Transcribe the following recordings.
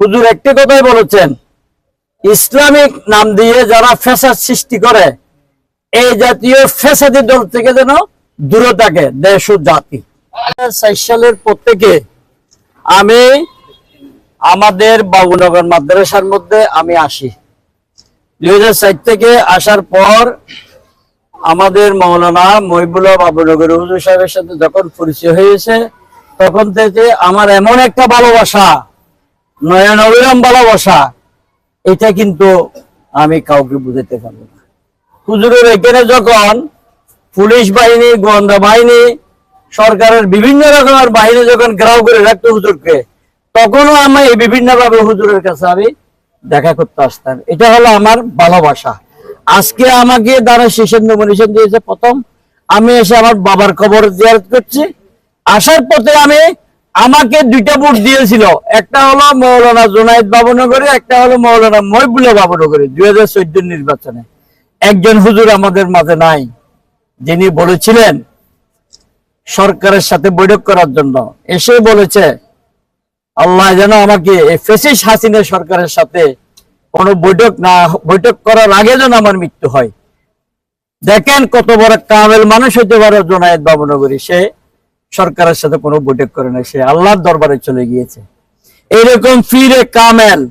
হুজুর একটি কথাই বলেছেন, ইসলামিক নাম দিয়ে যারা ফেসাদ সৃষ্টি করে, এই জাতীয় ফেসাদি দল থেকে যেন দূরে থাকে, দেশ ও জাতি। সালের পর থেকে আমি আমাদের বাবুনগর মাদ্রাসার মধ্যে আমি আসি। দুই হাজার ষাট থেকে আসার পর আমাদের মৌলানা মহিবুল্লাহ বাবুনগর হুজুর সাহেবের সাথে যখন পরিচয় হয়েছে, তখন থেকে আমার এমন একটা ভালোবাসা নয়ন অবিরাম ভালোবাসা, এটা কিন্তু আমি কাউকে বুঝাতে পারব না। হুজুরের এখানে যখন পুলিশ বাহিনী, গোয়েন্দা বাহিনী, সরকারের বিভিন্ন রকমের বাহিনী যখন গ্রাউ করে রাখতো হুজুরকে, তখনও আমি বিভিন্ন ভাবে হুজুরের কাছে আমি দেখা করতে আসতাম। এটা হলো আমার ভালোবাসা। আজকে আমাকে দ্বারা শিশু নমিনেশন দিয়েছে, প্রথম আমি এসে আমার বাবার খবর জিয়ারত করছি। আসার পথে আমি আমাকে দুইটা ভোট দিয়েছিল। একটা হলো মৌলানা জোনায়েদ বাবুনগরী, একটা হলো মৌলানা মহিবুল্লাহ বাবুনগরী, দুই হাজার চোদ্দ নির্বাচনে। একজন হুজুর আমাদের মাঝে নাই, যিনি বলেছিলেন সরকারের সাথে বৈঠক করার জন্য। এসে বলেছে, আল্লাহ যেন আমাকে ফেসিস হাসিনা সরকারের সাথে কোনো বৈঠক না, বৈঠক করার আগে যেন আমার মৃত্যু হয়। দেখেন কত বড় কামেল মানুষ হতে পারে জোনায়েদ বাবুনগরী। সে সরকারের সাথে কোনো বৈঠক করে না সে আল্লাহর দরবারে চলে গিয়েছে। এইরকম ফিরে কামেল।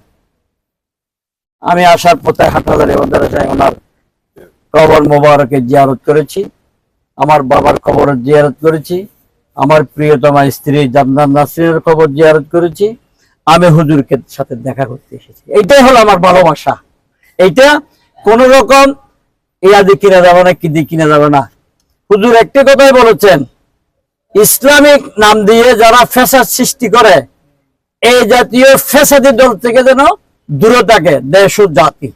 আমি আসার পথে হাটাদারি মাদ্রাসায় ওনার কবর মোবারকে জিয়ারত করেছি। আমার বাবার কবরের জিয়ারত করেছি। আমার প্রিয়তমা স্ত্রী জামদান নাসরিনের কবর জিয়ারত করেছি। আমি হুজুরকে সাথে দেখা করতে এসেছি। এইটাই হলো আমার ভালোবাসা। এইটা কোন রকম ইয়াদি কিনা যাবে না কিদি কিনা যাবে না? হুজুর একটি কথাই বলেছেন ইসলামিক নাম দিয়ে যারা ফেসাদ সৃষ্টি করে, এই জাতীয় ফেসাদি দল থেকে যেন দূরে থাকে দেশ ও জাতি।